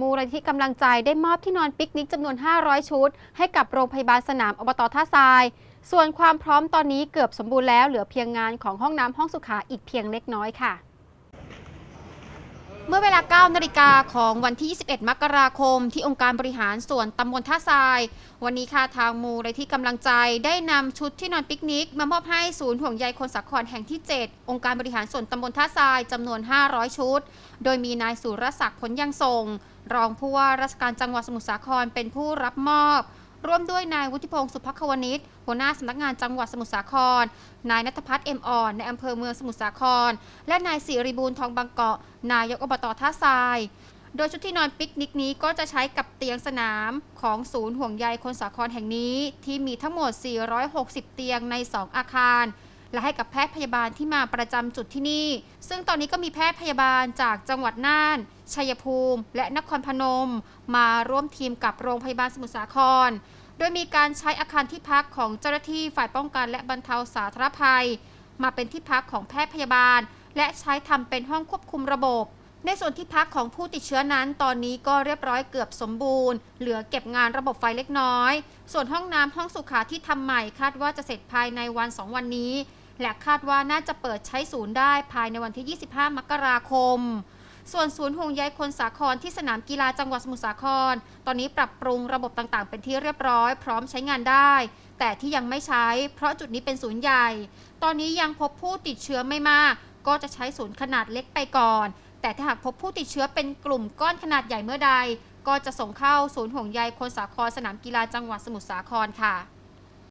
มูลนิธิกำลังใจได้มอบที่นอนปิกนิกจำนวน 500 ชุด ให้กับโรงพยาบาลสนามอบตท่าทราย ส่วนความพร้อมตอนนี้เกือบสมบูรณ์แล้วเหลือเพียงงานของห้องน้ำห้องสุขาอีกเพียงเล็กน้อยค่ะ เมื่อเวลา 9 นาฬิกาของวันที่ 21 มกราคม ที่องค์การบริหารส่วนตำบลท่าทราย วันนี้ค่ะทางมูลนิธิกำลังใจได้นำชุดที่นอนปิกนิก มามอบให้ศูนย์ห่วงใยคนสาครแห่งที่ 7 องค์การบริหารส่วนตำบลท่าทรายจำนวน 500 ชุด โดยมีนายสุรศักดิ์ผลยังทรง รองผู้ว่าราชการจังหวัดสมุทรสาครเป็นผู้รับมอบ ร่วมด้วยนายวุฒิพงศ์สุภควณิชหัวหน้าสำนักงานจังหวัดสมุทรสาคร นายนัทพัฒน์เอ็มอ่อนในอำเภอเมืองสมุทรสาคร และนายสิริบูรณทองบางเกาะ นายกอบตท่าทราย โดยชุดที่นอนปิกนิกนี้ก็จะใช้กับเตียงสนามของศูนย์ห่วงใยคนสาครแห่งนี้ ที่มีทั้งหมด 460 เตียงใน 2 อาคาร และให้กับแพทย์พยาบาลที่มาประจำจุดที่นี่ ซึ่งตอนนี้ก็มีแพทย์พยาบาลจากจังหวัดน่าน ชัยภูมิ และนครพนม มาร่วมทีมกับโรงพยาบาลสมุทรสาคร โดยมีการใช้อาคารที่พักของเจ้าหน้าที่ฝ่ายป้องกันและบรรเทาสาธารณภัย มาเป็นที่พักของแพทย์พยาบาล และใช้ทำเป็นห้องควบคุมระบบในส่วนที่พักของผู้ติดเชื้อนั้นตอนนี้ก็เรียบร้อยเกือบสมบูรณ์ เหลือเก็บงานระบบไฟเล็กน้อย ส่วนห้องน้ำห้องสุขาที่ทำใหม่คาดว่าจะเสร็จภายในวัน 2 วันนี้ และคาดว่าน่าจะเปิดใช้ศูนย์ได้ภายในวันที่ 25 มกราคม ส่วนศูนย์ห่วงใยคนสาครที่สนามกีฬาจังหวัดสมุทรสาคร ตอนนี้ปรับปรุงระบบต่างๆ เป็นที่เรียบร้อย พร้อมใช้งานได้ แต่ที่ยังไม่ใช้ เพราะจุดนี้เป็นศูนย์ใหญ่ ตอนนี้ยังพบผู้ติดเชื้อไม่มาก ก็จะใช้ศูนย์ขนาดเล็กไปก่อน แต่ถ้าหากพบผู้ติดเชื้อเป็นกลุ่มก้อนขนาดใหญ่เมื่อใด ก็จะส่งเข้าศูนย์ห่วงใยคนสาครสนามกีฬาจังหวัดสมุทรสาครค่ะ